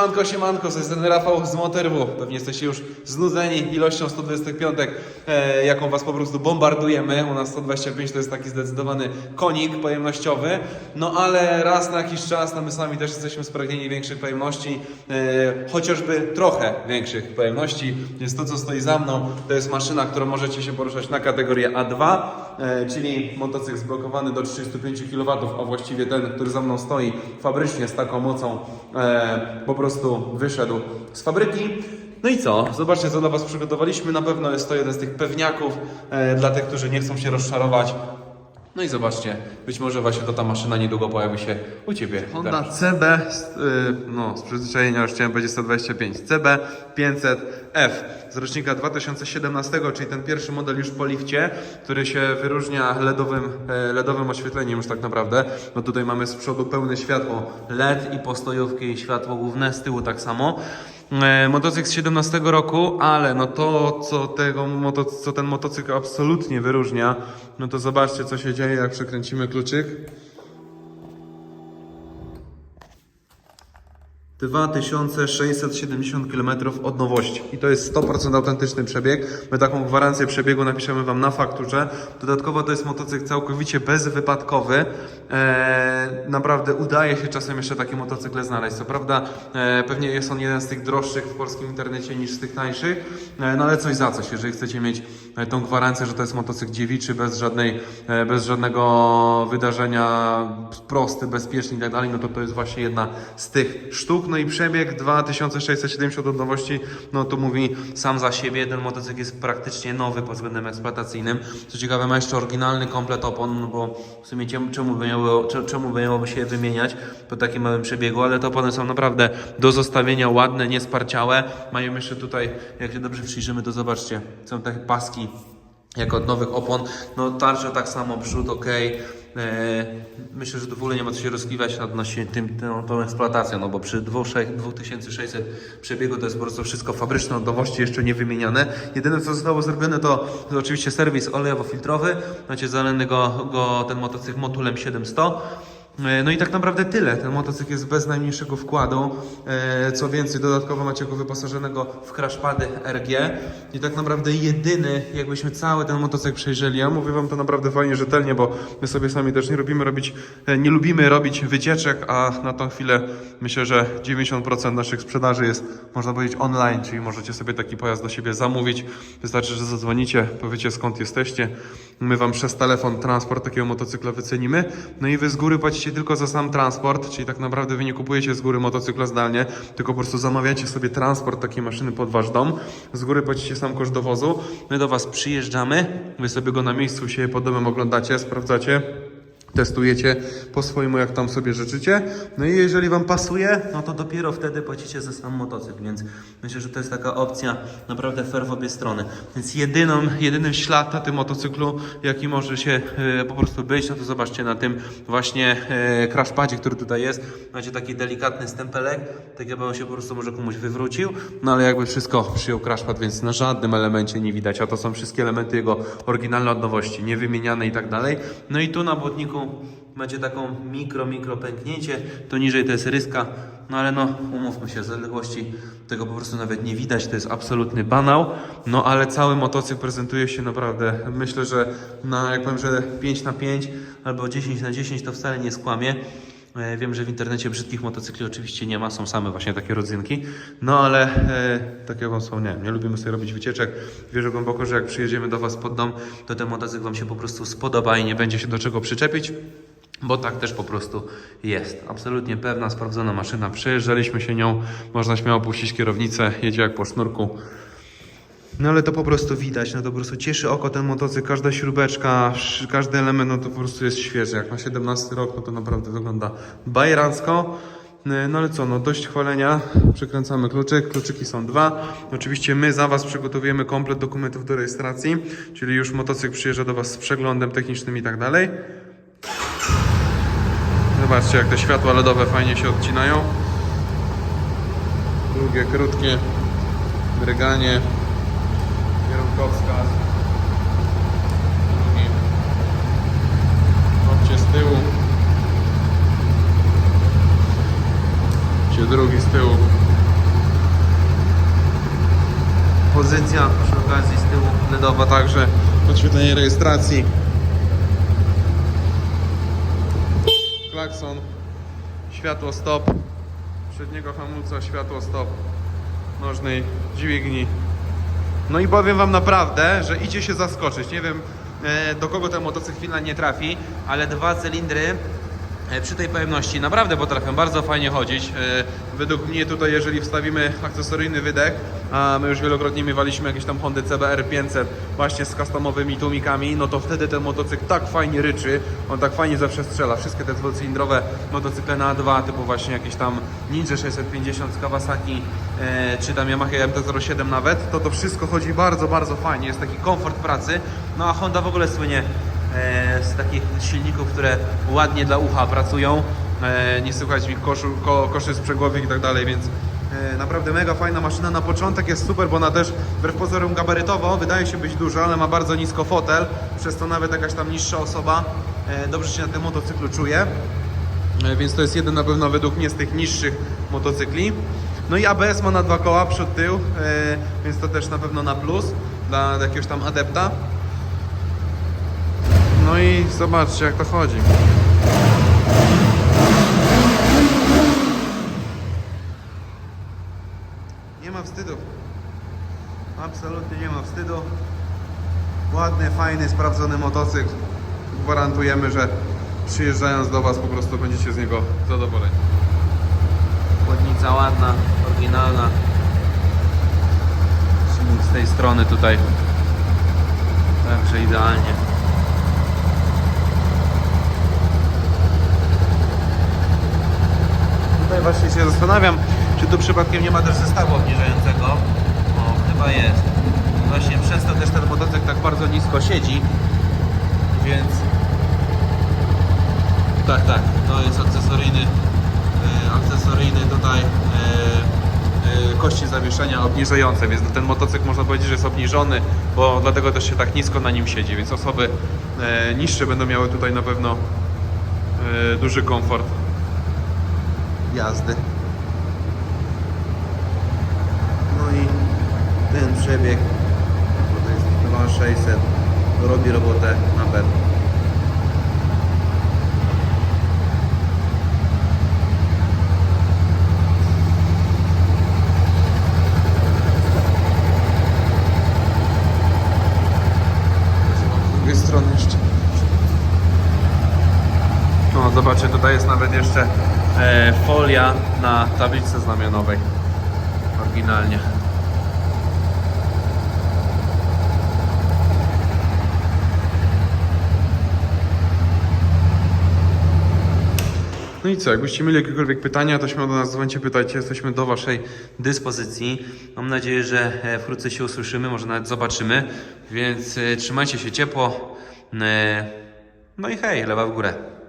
Siemanko, siemanko, to jest ten Rafał z Motorwu. Pewnie jesteście już znudzeni ilością 125, e, jaką was po prostu bombardujemy. U nas 125 to jest taki zdecydowany konik pojemnościowy. No ale raz na jakiś czas, no my sami też jesteśmy spragnieni większych pojemności, e, chociażby trochę większych pojemności. Więc to, co stoi za mną, to jest maszyna, którą możecie się poruszać na kategorię A2, e, czyli motocykl zblokowany do 35 kW, a właściwie ten, który za mną stoi, fabrycznie z taką mocą e, po prostu wyszedł z fabryki. No i co? Zobaczcie, co dla Was przygotowaliśmy. Na pewno jest to jeden z tych pewniaków e, dla tych, którzy nie chcą się rozczarować. No i zobaczcie, być może właśnie to ta maszyna niedługo pojawi się u Ciebie. Honda CB, y, no z przyzwyczajenia już chciałem powiedzieć 125, CB 500F z rocznika 2017, czyli ten pierwszy model już po lifcie, który się wyróżnia LEDowym, e, LEDowym oświetleniem już tak naprawdę. No tutaj mamy z przodu pełne światło LED i postojówki i światło główne, z tyłu tak samo. E, Motocykl z 17 roku, ale no to, co, tego, co ten motocykl absolutnie wyróżnia, no to zobaczcie, co się dzieje, jak przekręcimy kluczyk. 2670 km od nowości i to jest 100% autentyczny przebieg. My taką gwarancję przebiegu napiszemy Wam na fakturze. Dodatkowo to jest motocykl całkowicie bezwypadkowy. Eee, naprawdę udaje się czasem jeszcze takie motocykle znaleźć. Co prawda e, pewnie jest on jeden z tych droższych w polskim internecie niż z tych tańszych, e, no ale coś za coś. Jeżeli chcecie mieć e, tą gwarancję, że to jest motocykl dziewiczy, bez, żadnej, bez żadnego wydarzenia, prosty, bezpieczny i tak dalej, no to to jest właśnie jedna z tych sztuk. No i przebieg 2670 od nowości, no to mówi sam za siebie. Ten motocykl jest praktycznie nowy pod względem eksploatacyjnym. Co ciekawe, ma jeszcze oryginalny komplet opon, no bo w sumie czemu- by, miało, cze- czemu by miałoby się wymieniać po takim małym przebiegu, ale te opony są naprawdę do zostawienia ładne, niesparciałe. Mają jeszcze tutaj, jak się dobrze przyjrzymy, to zobaczcie, są takie paski jak od nowych opon. No tarcza tak samo, przód ok. E, myślę, że w ogóle nie ma co się rozkiwać odnośnie tym, tą, tą eksploatacją, no bo przy 2600 2600 przebiegu to jest po prostu wszystko fabryczne, nowości jeszcze nie wymieniane. Jedyne co zostało zrobione to, to oczywiście serwis olejowo-filtrowy. Macie zalany go, go ten motocykl motulem 700. E, No i tak naprawdę tyle. Ten motocykl jest bez najmniejszego wkładu. E, Co więcej, dodatkowo macie go wyposażonego w crashpady RG. I tak naprawdę jedyny, jakbyśmy cały ten motocykl przejrzeli, ja mówię wam to naprawdę fajnie, rzetelnie, bo my sobie sami też nie lubimy robić, e, nie lubimy robić wycieczek, a na tą chwilę myślę, że 90% naszych sprzedaży jest, można powiedzieć, online, czyli możecie sobie taki pojazd do siebie zamówić. Wystarczy, że zadzwonicie, powiecie skąd jesteście. My wam przez telefon transport takiego motocykla wycenimy. No i wy z góry płacicie tylko za sam transport, czyli tak naprawdę wy nie kupujecie z góry motocykla zdalnie, tylko po prostu zamawiacie sobie transport takiej maszyny pod wasz dom. Z góry płacicie sam koszt dowozu. My do was przyjeżdżamy, wy sobie go na miejscu się pod domem oglądacie, sprawdzacie. Testujecie po swojemu, jak tam sobie życzycie. No i jeżeli Wam pasuje, no to dopiero wtedy płacicie za sam motocykl. Więc myślę, że to jest taka opcja naprawdę fair w obie strony. Więc jedyną, jedynym ślad na tym motocyklu, jaki może się e, po prostu być, no to zobaczcie na tym właśnie e, crashpadzie, który tutaj jest. Macie taki delikatny stempelek, tak jakby on się po prostu może komuś wywrócił. No ale jakby wszystko przyjął crashpad, więc na żadnym elemencie nie widać. A to są wszystkie elementy jego oryginalne od nowości, niewymieniane i tak dalej. No i tu na błotniku macie taką mikro, mikro pęknięcie, to niżej to jest ryska, no ale no umówmy się, z odległości tego po prostu nawet nie widać, to jest absolutny banał, no ale cały motocykl prezentuje się naprawdę, myślę, że na, jak powiem, że 5 na 5 albo 10 na 10 to wcale nie skłamie. E, Wiem, że w internecie brzydkich motocykli oczywiście nie ma, są same właśnie takie rodzynki, no ale e, takie wam są, nie wiem, nie lubimy sobie robić wycieczek. Wierzę głęboko, że jak przyjedziemy do Was pod dom, to ten motocykl Wam się po prostu spodoba i nie będzie się do czego przyczepić. Bo tak też po prostu jest. Absolutnie pewna, sprawdzona maszyna. Przejeżdżaliśmy się nią, można śmiało puścić kierownicę, jedzie jak po sznurku. No ale to po prostu widać, no to po prostu cieszy oko ten motocykl, każda śrubeczka, każdy element, no to po prostu jest świeży. Jak ma 17 rok, no to naprawdę wygląda bajerancko. E, No ale co, no dość chwalenia, przykręcamy kluczyk, kluczyki są dwa. Oczywiście my za Was przygotowujemy komplet dokumentów do rejestracji, czyli już motocykl przyjeżdża do Was z przeglądem technicznym i tak dalej. Zobaczcie jak te światła LEDowe fajnie się odcinają. Długie, krótkie, drganie kierunkowskaz. W drugim z tyłu. Czy drugi z tyłu. Pozycja przy okazji z tyłu LEDowa także. Podświetlenie rejestracji. Klakson. Światło stop. Przedniego hamulca, światło stop nożnej dźwigni no i powiem wam naprawdę, że idzie się zaskoczyć. Nie wiem e, do kogo ten motocykl finalnie trafi, ale dwa cylindry przy tej pojemności naprawdę potrafią bardzo fajnie chodzić. E, Według mnie tutaj, jeżeli wstawimy akcesoryjny wydech, a my już wielokrotnie miewaliśmy jakieś tam Hondy CBR 500 właśnie z customowymi tłumikami, no to wtedy ten motocykl tak fajnie ryczy, on tak fajnie zawsze strzela. Wszystkie te dwucylindrowe motocykle na A2, typu właśnie jakieś tam Ninja 650 z Kawasaki, e, czy tam Yamaha MT-07 nawet, to to wszystko chodzi bardzo, bardzo fajnie, jest taki komfort pracy. No a Honda w ogóle słynie e, z takich silników, które ładnie dla ucha pracują. E, nie słychać ich koszu, ko, koszy sprzęgłowych i tak dalej, więc e, naprawdę mega fajna maszyna. Na początek jest super, bo ona też wbrew pozorom gabarytowo wydaje się być duża, ale ma bardzo nisko fotel, przez to nawet jakaś tam niższa osoba e, dobrze się na tym motocyklu czuje. E, Więc to jest jeden na pewno według mnie z tych niższych motocykli. No i ABS ma na dwa koła, przód, tył, e, więc to też na pewno na plus dla jakiegoś tam adepta. No i zobaczcie jak to chodzi. Nie ma wstydu. Absolutnie nie ma wstydu. Ładny, fajny, sprawdzony motocykl. Gwarantujemy, że przyjeżdżając do Was po prostu będziecie z niego zadowoleni. Chłodnica ładna, oryginalna. Silnik z tej strony tutaj. Także idealnie. Tutaj właśnie się zastanawiam, czy tu przypadkiem nie ma też zestawu obniżającego. O, chyba jest. Właśnie przez to też ten motocykl tak bardzo nisko siedzi, więc tak, tak, to jest akcesoryjny, e, akcesoryjny tutaj e, e, kości zawieszenia obniżające, więc ten motocykl można powiedzieć, że jest obniżony, bo dlatego też się tak nisko na nim siedzi, więc osoby niższe będą miały tutaj na pewno duży komfort jazdy. No i ten przebieg, bo to jest 2600, robi robotę na pewno. Strony. No zobaczcie, tutaj jest nawet jeszcze e, folia na tablicy znamionowej. Oryginalnie. No i co, jakbyście mieli jakiekolwiek pytania, to śmiało do nas dzwońcie, pytajcie, jesteśmy do Waszej dyspozycji. Mam nadzieję, że e, wkrótce się usłyszymy, może nawet zobaczymy, więc e, trzymajcie się ciepło. E, No i hej, lewa w górę.